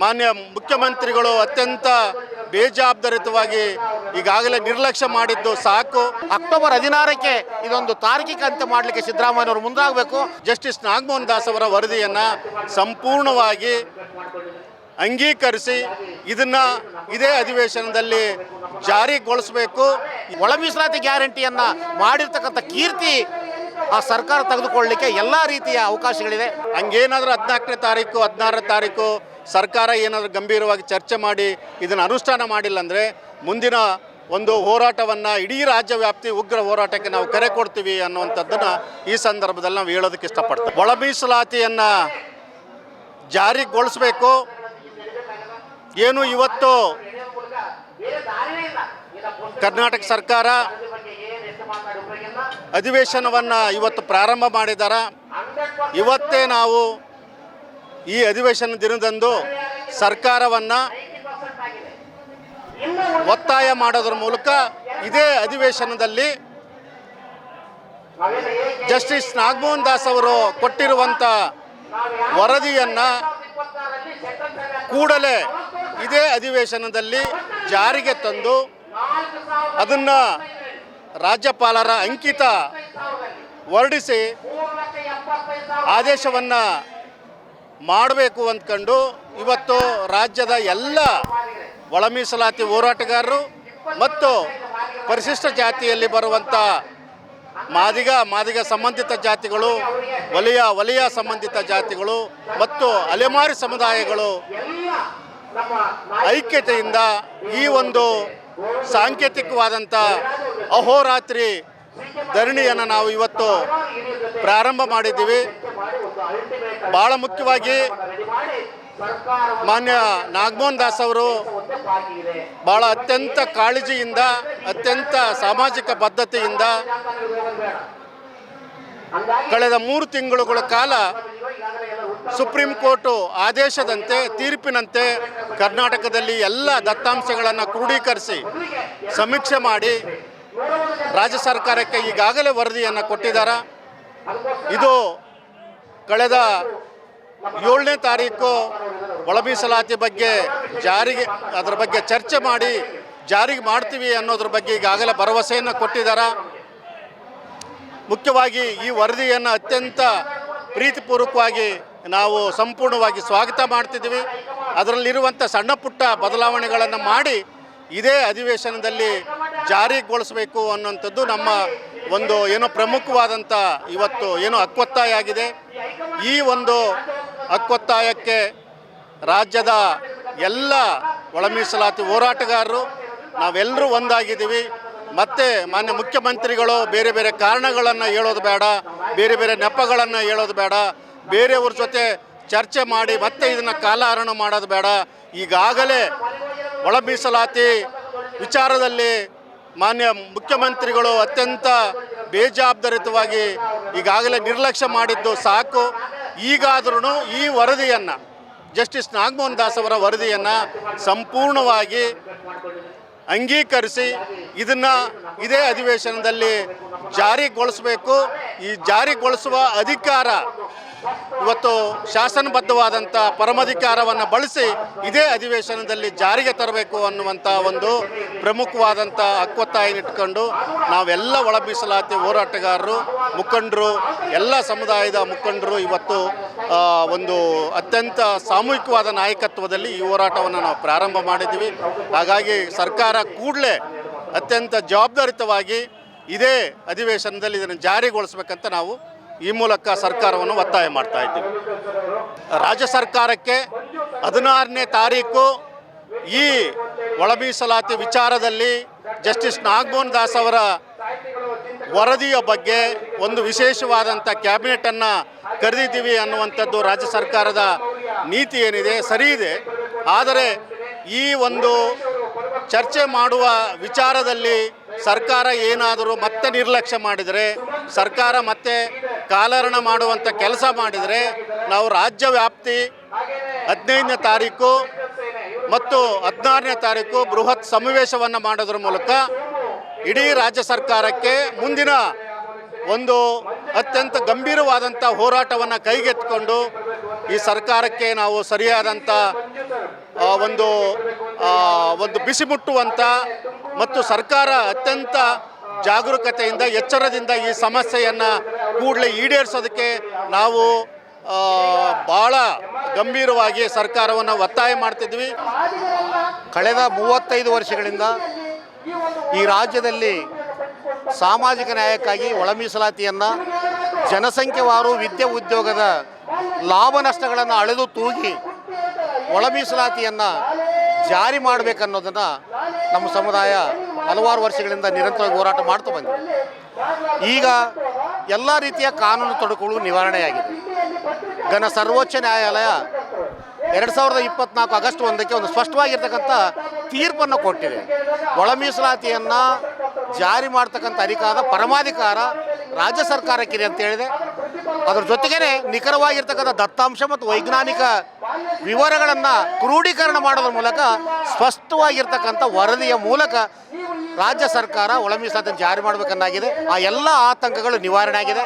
ಮಾನ್ಯ ಮುಖ್ಯಮಂತ್ರಿಗಳು ಅತ್ಯಂತ ಬೇಜವಾಬ್ದಾರಿತವಾಗಿ ಈಗಾಗಲೇ ನಿರ್ಲಕ್ಷ್ಯ ಮಾಡಿದ್ದು ಸಾಕು. ಅಕ್ಟೋಬರ್ ಹದಿನಾರಕ್ಕೆ ಇದೊಂದು ತಾರ್ಕಿಕ ಅಂತ್ಯ ಮಾಡಲಿಕ್ಕೆ ಸಿದ್ದರಾಮಯ್ಯನವರು ಮುಂದಾಗಬೇಕು. ಜಸ್ಟಿಸ್ ನಾಗಮೋಹನ್ ದಾಸ್ ಅವರ ವರದಿಯನ್ನು ಸಂಪೂರ್ಣವಾಗಿ ಅಂಗೀಕರಿಸಿ ಇದನ್ನು ಇದೇ ಅಧಿವೇಶನದಲ್ಲಿ ಜಾರಿಗೊಳಿಸಬೇಕು. ಒಳ ಮೀಸಲಾತಿ ಗ್ಯಾರಂಟಿಯನ್ನು ಮಾಡಿರ್ತಕ್ಕಂಥ ಕೀರ್ತಿ ಆ ಸರ್ಕಾರ ತೆಗೆದುಕೊಳ್ಳಲಿಕ್ಕೆ ಎಲ್ಲ ರೀತಿಯ ಅವಕಾಶಗಳಿದೆ ಹಂಗೇನಾದರೂ ಹದಿನಾಲ್ಕನೇ ತಾರೀಕು ಹದಿನಾರನೇ ತಾರೀಕು ಸರ್ಕಾರ ಏನಾದರೂ ಗಂಭೀರವಾಗಿ ಚರ್ಚೆ ಮಾಡಿ ಇದನ್ನು ಅನುಷ್ಠಾನ ಮಾಡಿಲ್ಲ ಅಂದರೆ ಮುಂದಿನ ಒಂದು ಹೋರಾಟವನ್ನು ಇಡೀ ರಾಜ್ಯ ವ್ಯಾಪ್ತಿ ಉಗ್ರ ಹೋರಾಟಕ್ಕೆ ನಾವು ಕರೆ ಕೊಡ್ತೀವಿ ಅನ್ನುವಂಥದ್ದನ್ನು ಈ ಸಂದರ್ಭದಲ್ಲಿ ನಾವು ಹೇಳೋದಕ್ಕೆ ಇಷ್ಟಪಡ್ತೇವೆ. ಒಳ ಮೀಸಲಾತಿಯನ್ನು ಜಾರಿಗೊಳಿಸಬೇಕು. ಏನು ಇವತ್ತು ಕರ್ನಾಟಕ ಸರ್ಕಾರ ಅಧಿವೇಶನವನ್ನು ಇವತ್ತು ಪ್ರಾರಂಭ ಮಾಡಿದ್ದಾರೆ ಇವತ್ತೇ ನಾವು ಈ ಅಧಿವೇಶನ ದಿನದಂದು ಸರ್ಕಾರವನ್ನು ಒತ್ತಾಯ ಮಾಡೋದ್ರ ಮೂಲಕ ಇದೇ ಅಧಿವೇಶನದಲ್ಲಿ ಜಸ್ಟಿಸ್ ನಾಗಮೋಹನ್ ದಾಸ್ ಅವರು ಕೊಟ್ಟಿರುವಂಥ ವರದಿಯನ್ನು ಕೂಡಲೇ ಇದೇ ಅಧಿವೇಶನದಲ್ಲಿ ಜಾರಿಗೆ ತಂದು ಅದನ್ನು ರಾಜ್ಯಪಾಲರ ಅಂಕಿತ ಹೊರಡಿಸಿ ಆದೇಶವನ್ನು ಮಾಡಬೇಕು ಅಂದ್ಕೊಂಡು ಇವತ್ತು ರಾಜ್ಯದ ಎಲ್ಲ ಒಳ ಮೀಸಲಾತಿ ಹೋರಾಟಗಾರರು ಮತ್ತು ಪರಿಶಿಷ್ಟ ಜಾತಿಯಲ್ಲಿ ಬರುವಂಥ ಮಾದಿಗ ಮಾದಿಗ ಸಂಬಂಧಿತ ಜಾತಿಗಳು, ವಲಯ ವಲಯ ಸಂಬಂಧಿತ ಜಾತಿಗಳು ಮತ್ತು ಅಲೆಮಾರಿ ಸಮುದಾಯಗಳು ಐಕ್ಯತೆಯಿಂದ ಈ ಒಂದು ಸಾಂಕೇತಿಕವಾದಂಥ ಅಹೋರಾತ್ರಿ ಧರಣಿಯನ್ನು ನಾವು ಇವತ್ತು ಪ್ರಾರಂಭ ಮಾಡಿದ್ದೀವಿ. ಭಾಳ ಮುಖ್ಯವಾಗಿ ಮಾನ್ಯ ನಾಗಮೋಹನ್ ದಾಸ್ ಅವರು ಭಾಳ ಅತ್ಯಂತ ಕಾಳಜಿಯಿಂದ, ಅತ್ಯಂತ ಸಾಮಾಜಿಕ ಬದ್ಧತೆಯಿಂದ ಕಳೆದ ಮೂರು ತಿಂಗಳುಗಳ ಕಾಲ ಸುಪ್ರೀಂ ಕೋರ್ಟು ಆದೇಶದಂತೆ, ತೀರ್ಪಿನಂತೆ ಕರ್ನಾಟಕದಲ್ಲಿ ಎಲ್ಲ ದತ್ತಾಂಶಗಳನ್ನು ಕ್ರೋಢೀಕರಿಸಿ ಸಮೀಕ್ಷೆ ಮಾಡಿ ರಾಜ್ಯ ಸರ್ಕಾರಕ್ಕೆ ಈಗಾಗಲೇ ವರದಿಯನ್ನು ಕೊಟ್ಟಿದ್ದಾರೆ. ಇದು ಕಳೆದ ಏಳನೇ ತಾರೀಕು ಒಳಮೀಸಲಾತಿ ಬಗ್ಗೆ ಜಾರಿಗೆ, ಅದರ ಬಗ್ಗೆ ಚರ್ಚೆ ಮಾಡಿ ಜಾರಿಗೆ ಮಾಡ್ತೀವಿ ಅನ್ನೋದ್ರ ಬಗ್ಗೆ ಈಗಾಗಲೇ ಭರವಸೆಯನ್ನು ಕೊಟ್ಟಿದ್ದಾರೆ. ಮುಖ್ಯವಾಗಿ ಈ ವರದಿಯನ್ನು ಅತ್ಯಂತ ಪ್ರೀತಿಪೂರ್ವಕವಾಗಿ ನಾವು ಸಂಪೂರ್ಣವಾಗಿ ಸ್ವಾಗತ ಮಾಡ್ತಿದ್ದೀವಿ. ಅದರಲ್ಲಿರುವಂಥ ಸಣ್ಣ ಪುಟ್ಟ ಬದಲಾವಣೆಗಳನ್ನು ಮಾಡಿ ಇದೇ ಅಧಿವೇಶನದಲ್ಲಿ ಜಾರಿಗೊಳಿಸಬೇಕು ಅನ್ನುವಂಥದ್ದು ನಮ್ಮ ಒಂದು ಏನೋ ಪ್ರಮುಖವಾದಂಥ ಇವತ್ತು ಏನೋ ಹಕ್ಕೊತ್ತಾಯ ಆಗಿದೆ. ಈ ಒಂದು ಅಕ್ವತ್ತಾಯಕ್ಕೆ ರಾಜ್ಯದ ಎಲ್ಲ ಒಳ ಮೀಸಲಾತಿ ಹೋರಾಟಗಾರರು, ನಾವೆಲ್ಲರೂ ಒಂದಾಗಿದ್ದೀವಿ. ಮತ್ತೆ ಮಾನ್ಯ ಮುಖ್ಯಮಂತ್ರಿಗಳು ಬೇರೆ ಬೇರೆ ಕಾರಣಗಳನ್ನು ಹೇಳೋದು ಬೇಡ, ಬೇರೆ ಬೇರೆ ನೆಪಗಳನ್ನು ಹೇಳೋದು ಬೇಡ, ಬೇರೆಯವ್ರ ಜೊತೆ ಚರ್ಚೆ ಮಾಡಿ ಮತ್ತೆ ಇದನ್ನು ಕಾಲಹರಣ ಮಾಡೋದು ಬೇಡ. ಈಗಾಗಲೇ ಒಳ ಮೀಸಲಾತಿ ವಿಚಾರದಲ್ಲಿ ಮಾನ್ಯ ಮುಖ್ಯಮಂತ್ರಿಗಳು ಅತ್ಯಂತ ಬೇಜವಾಬ್ದಾರಿತವಾಗಿ ಈಗಾಗಲೇ ನಿರ್ಲಕ್ಷ್ಯ ಮಾಡಿದ್ದು ಸಾಕು. ಈಗಾದ್ರೂ ಈ ವರದಿಯನ್ನು, ಜಸ್ಟಿಸ್ ನಾಗಮೋಹನ್ ದಾಸ್ ಅವರ ವರದಿಯನ್ನು ಸಂಪೂರ್ಣವಾಗಿ ಅಂಗೀಕರಿಸಿ ಇದನ್ನು ಇದೇ ಅಧಿವೇಶನದಲ್ಲಿ ಜಾರಿಗೊಳಿಸಬೇಕು. ಈ ಜಾರಿಗೊಳಿಸುವ ಅಧಿಕಾರ ಇವತ್ತು ಶಾಸನಬದ್ಧವಾದಂಥ ಪರಮಾಧಿಕಾರವನ್ನು ಬಳಸಿ ಇದೇ ಅಧಿವೇಶನದಲ್ಲಿ ಜಾರಿಗೆ ತರಬೇಕು ಅನ್ನುವಂಥ ಒಂದು ಪ್ರಮುಖವಾದಂಥ ಹಕ್ಕೊತ್ತಾಯ ಇಟ್ಕೊಂಡು ನಾವೆಲ್ಲ ಒಳ ಮೀಸಲಾತಿ ಹೋರಾಟಗಾರರು, ಮುಖಂಡರು, ಎಲ್ಲ ಸಮುದಾಯದ ಮುಖಂಡರು ಇವತ್ತು ಒಂದು ಅತ್ಯಂತ ಸಾಮೂಹಿಕವಾದ ನಾಯಕತ್ವದಲ್ಲಿ ಈ ಹೋರಾಟವನ್ನು ನಾವು ಪ್ರಾರಂಭ ಮಾಡಿದ್ದೀವಿ. ಹಾಗಾಗಿ ಸರ್ಕಾರ ಕೂಡಲೇ ಅತ್ಯಂತ ಜವಾಬ್ದಾರಿತವಾಗಿ ಇದೇ ಅಧಿವೇಶನದಲ್ಲಿ ಇದನ್ನು ಜಾರಿಗೊಳಿಸ್ಬೇಕಂತ ನಾವು ಈ ಮೂಲಕ ಸರ್ಕಾರವನ್ನು ಒತ್ತಾಯ ಮಾಡ್ತಾ ಇದ್ದೀವಿ. ರಾಜ್ಯ ಸರ್ಕಾರಕ್ಕೆ ಹದಿನಾರನೇ ತಾರೀಕು ಈ ಒಳಮೀಸಲಾತಿ ವಿಚಾರದಲ್ಲಿ ಜಸ್ಟಿಸ್ ನಾಗಮೋಹನ್ ದಾಸ್ ಅವರ ವರದಿಯ ಬಗ್ಗೆ ಒಂದು ವಿಶೇಷವಾದಂಥ ಕ್ಯಾಬಿನೆಟನ್ನು ಕರೆದಿದ್ದೀವಿ ಅನ್ನುವಂಥದ್ದು ರಾಜ್ಯ ಸರ್ಕಾರದ ನೀತಿ ಏನಿದೆ ಸರಿ ಇದೆ. ಆದರೆ ಈ ಒಂದು ಚರ್ಚೆ ಮಾಡುವ ವಿಚಾರದಲ್ಲಿ ಸರ್ಕಾರ ಏನಾದರೂ ಮತ್ತೆ ನಿರ್ಲಕ್ಷ್ಯ ಮಾಡಿದರೆ, ಸರ್ಕಾರ ಮತ್ತೆ ಕಾಲರಣ ಮಾಡುವಂಥ ಕೆಲಸ ಮಾಡಿದರೆ, ನಾವು ರಾಜ್ಯ ವ್ಯಾಪ್ತಿ ಹದಿನೈದನೇ ತಾರೀಕು ಮತ್ತು ಹದಿನಾರನೇ ತಾರೀಕು ಬೃಹತ್ ಸಮಾವೇಶವನ್ನು ಮಾಡೋದ್ರ ಮೂಲಕ ಇಡೀ ರಾಜ್ಯ ಸರ್ಕಾರಕ್ಕೆ ಮುಂದಿನ ಒಂದು ಅತ್ಯಂತ ಗಂಭೀರವಾದಂಥ ಹೋರಾಟವನ್ನು ಕೈಗೆತ್ತಿಕೊಂಡು ಈ ಸರ್ಕಾರಕ್ಕೆ ನಾವು ಸರಿಯಾದಂಥ ಒಂದು ಒಂದು ಬಿಸಿ ಮುಟ್ಟುವಂಥ ಮತ್ತು ಸರ್ಕಾರ ಅತ್ಯಂತ ಜಾಗರೂಕತೆಯಿಂದ, ಎಚ್ಚರದಿಂದ ಈ ಸಮಸ್ಯೆಯನ್ನು ಕೂಡಲೇ ಈಡೇರಿಸೋದಕ್ಕೆ ನಾವು ಭಾಳ ಗಂಭೀರವಾಗಿ ಸರ್ಕಾರವನ್ನು ಒತ್ತಾಯ ಮಾಡ್ತಿದ್ವಿ. ಕಳೆದ ಮೂವತ್ತೈದು ವರ್ಷಗಳಿಂದ ಈ ರಾಜ್ಯದಲ್ಲಿ ಸಾಮಾಜಿಕ ನ್ಯಾಯಕ್ಕಾಗಿ ಒಳ ಮೀಸಲಾತಿಯನ್ನು, ಜನಸಂಖ್ಯೆವಾರು ವಿದ್ಯೆ ಉದ್ಯೋಗದ ಲಾಭ ನಷ್ಟಗಳನ್ನು ಅಳೆದು ತೂಗಿ ಒಳ ಮೀಸಲಾತಿಯನ್ನು ಜಾರಿ ಮಾಡಬೇಕನ್ನೋದನ್ನು ನಮ್ಮ ಸಮುದಾಯ ಹಲವಾರು ವರ್ಷಗಳಿಂದ ನಿರಂತರವಾಗಿ ಹೋರಾಟ ಮಾಡ್ತಾ ಬಂದಿದೆ. ಈಗ ಎಲ್ಲ ರೀತಿಯ ಕಾನೂನು ತೊಡಕುಗಳು ನಿವಾರಣೆಯಾಗಿದೆ. ಘನ ಸರ್ವೋಚ್ಚ ನ್ಯಾಯಾಲಯ ಎರಡು ಸಾವಿರದ ಇಪ್ಪತ್ನಾಲ್ಕು ಆಗಸ್ಟ್ ಒಂದಕ್ಕೆ ಒಂದು ಸ್ಪಷ್ಟವಾಗಿರ್ತಕ್ಕಂಥ ತೀರ್ಪನ್ನು ಕೊಟ್ಟಿದೆ. ಒಳ ಮೀಸಲಾತಿಯನ್ನು ಜಾರಿ ಮಾಡ್ತಕ್ಕಂಥ ಅಧಿಕಾರ ಪರಮಾಧಿಕಾರ ರಾಜ್ಯ ಸರ್ಕಾರಕ್ಕಿದೆ ಅಂತ ಹೇಳಿದೆ. ಅದರ ಜೊತೆಗೇ ನಿಖರವಾಗಿರ್ತಕ್ಕಂಥ ದತ್ತಾಂಶ ಮತ್ತು ವೈಜ್ಞಾನಿಕ ವಿವರಗಳನ್ನು ಕ್ರೋಢೀಕರಣ ಮಾಡೋದ್ರ ಮೂಲಕ ಸ್ಪಷ್ಟವಾಗಿರ್ತಕ್ಕಂಥ ವರದಿಯ ಮೂಲಕ ರಾಜ್ಯ ಸರ್ಕಾರ ಒಳ ಮೀಸಲಾತಿಯನ್ನು ಜಾರಿ ಮಾಡಬೇಕನ್ನಾಗಿದೆ. ಆ ಎಲ್ಲ ಆತಂಕಗಳು ನಿವಾರಣೆ ಆಗಿದೆ.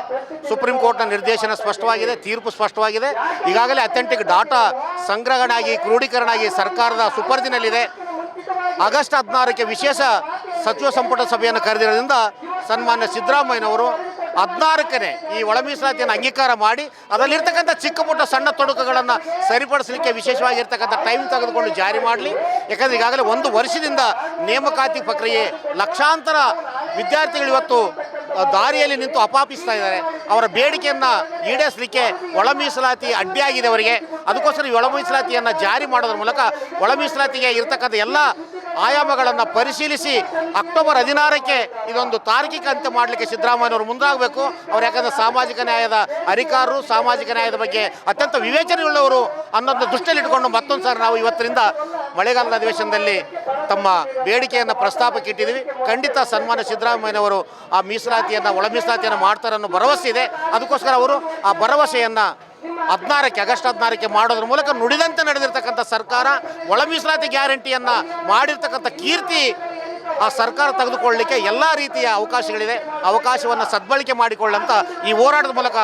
ಸುಪ್ರೀಂ ಕೋರ್ಟ್ನ ನಿರ್ದೇಶನ ಸ್ಪಷ್ಟವಾಗಿದೆ, ತೀರ್ಪು ಸ್ಪಷ್ಟವಾಗಿದೆ. ಈಗಾಗಲೇ ಅಥೆಂಟಿಕ್ ಡಾಟಾ ಸಂಗ್ರಹಣೆ ಆಗಿ ಕ್ರೋಢೀಕರಣ ಆಗಿ ಸರ್ಕಾರದ ಸುಪರ್ದಿನಲ್ಲಿದೆ. ಆಗಸ್ಟ್ ಹದಿನಾರಕ್ಕೆ ವಿಶೇಷ ಸಚಿವ ಸಂಪುಟ ಸಭೆಯನ್ನು ಕರೆದಿರೋದ್ರಿಂದ ಸನ್ಮಾನ್ಯ ಸಿದ್ದರಾಮಯ್ಯನವರು ಹದಿನಾಲ್ಕನೇ ಈ ಒಳ ಮೀಸಲಾತಿಯನ್ನು ಅಂಗೀಕಾರ ಮಾಡಿ ಅದರಲ್ಲಿರ್ತಕ್ಕಂಥ ಚಿಕ್ಕ ಪುಟ್ಟ ಸಣ್ಣ ತೊಡಕುಗಳನ್ನು ಸರಿಪಡಿಸಲಿಕ್ಕೆ ವಿಶೇಷವಾಗಿರ್ತಕ್ಕಂಥ ಟೈಮ್ ತೆಗೆದುಕೊಂಡು ಜಾರಿ ಮಾಡಲಿ. ಯಾಕಂದರೆ ಈಗಾಗಲೇ ಒಂದು ವರ್ಷದಿಂದ ನೇಮಕಾತಿ ಪ್ರಕ್ರಿಯೆ ಲಕ್ಷಾಂತರ ವಿದ್ಯಾರ್ಥಿಗಳು ಇವತ್ತು ದಾರಿಯಲ್ಲಿ ನಿಂತು ಅಪಾಪಿಸ್ತಾ ಇದ್ದಾರೆ. ಅವರ ಬೇಡಿಕೆಯನ್ನು ಈಡೇರಿಸಲಿಕ್ಕೆ ಒಳ ಮೀಸಲಾತಿ ಅಡ್ಡಿಯಾಗಿದೆ ಅವರಿಗೆ. ಅದಕ್ಕೋಸ್ಕರ ಈ ಮೀಸಲಾತಿಯನ್ನು ಜಾರಿ ಮಾಡೋದ್ರ ಮೂಲಕ ಒಳ ಮೀಸಲಾತಿಗೆ ಇರತಕ್ಕಂಥ ಎಲ್ಲ ಆಯಾಮಗಳನ್ನು ಪರಿಶೀಲಿಸಿ ಅಕ್ಟೋಬರ್ ಹದಿನಾರಕ್ಕೆ ಇದೊಂದು ತಾರ್ಕಿಕ ಅಂತ್ಯ ಮಾಡಲಿಕ್ಕೆ ಸಿದ್ದರಾಮಯ್ಯನವರು ಮುಂದಾಗಬೇಕು. ಅವ್ರು ಯಾಕಂದರೆ ಸಾಮಾಜಿಕ ನ್ಯಾಯದ ಅಧಿಕಾರರು, ಸಾಮಾಜಿಕ ನ್ಯಾಯದ ಬಗ್ಗೆ ಅತ್ಯಂತ ವಿವೇಚನೆಯುಳ್ಳವರು ಅನ್ನೋದನ್ನ ದೃಷ್ಟಿಯಲ್ಲಿಟ್ಟುಕೊಂಡು ಮತ್ತೊಂದು ಸಾರಿ ನಾವು ಇವತ್ತರಿಂದ ಮಳೆಗಾಲದ ಅಧಿವೇಶನದಲ್ಲಿ ತಮ್ಮ ಬೇಡಿಕೆಯನ್ನು ಪ್ರಸ್ತಾಪಕ್ಕೆ ಇಟ್ಟಿದ್ದೀವಿ. ಖಂಡಿತ ಸನ್ಮಾನ್ಯ ಸಿದ್ದರಾಮಯ್ಯನವರು ಆ ಮೀಸಲಾತಿಯನ್ನು, ಒಳ ಮೀಸಲಾತಿಯನ್ನು ಮಾಡ್ತಾರೆ ಅನ್ನೋ ಭರವಸೆ ಇದೆ. ಅದಕ್ಕೋಸ್ಕರ ಅವರು ಆ ಭರವಸೆಯನ್ನು ಹದಿನಾರಕ್ಕೆ, ಆಗಸ್ಟ್ ಹದಿನಾರಕ್ಕೆ ಮಾಡೋದ್ರ ಮೂಲಕ ನುಡಿದಂತೆ ನಡೆದಿರ್ತಕ್ಕಂಥ ಸರ್ಕಾರ, ಒಳ ಮೀಸಲಾತಿ ಗ್ಯಾರಂಟಿಯನ್ನು ಮಾಡಿರ್ತಕ್ಕಂಥ ಕೀರ್ತಿ ಆ ಸರ್ಕಾರ ತೆಗೆದುಕೊಳ್ಳಲಿಕ್ಕೆ ಎಲ್ಲ ರೀತಿಯ ಅವಕಾಶಗಳಿದೆ ಅವಕಾಶವನ್ನು ಸದ್ಬಳಕೆ ಮಾಡಿಕೊಳ್ಳಂತ ಈ ಹೋರಾಟದ ಮೂಲಕ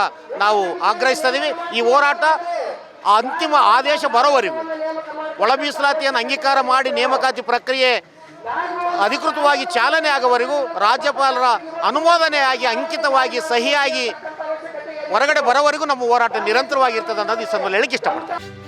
ನಾವು ಆಗ್ರಹಿಸ್ತಾ ಇದ್ದೀವಿ ಈ ಹೋರಾಟ ಅಂತಿಮ ಆದೇಶ ಬರೋವರೆಗೂ ಒಳ ಮೀಸಲಾತಿಯನ್ನು ಅಂಗೀಕಾರ ಮಾಡಿ ನೇಮಕಾತಿ ಪ್ರಕ್ರಿಯೆ ಅಧಿಕೃತವಾಗಿ ಚಾಲನೆ ಆಗುವವರೆಗೂ ರಾಜ್ಯಪಾಲರ ಅನುಮೋದನೆಯಾಗಿ, ಅಂಕಿತವಾಗಿ, ಸಹಿಯಾಗಿ ಹೊರಗಡೆ ಬರೋವರೆಗೂ ನಮ್ಮ ಹೋರಾಟ ನಿರಂತರವಾಗಿರ್ತದೆ ಅನ್ನೋದು ಈ ಸಂದರ್ಭದಲ್ಲಿ ಹೇಳಕ್ಕೆ ಇಷ್ಟಪಡ್ತೇನೆ.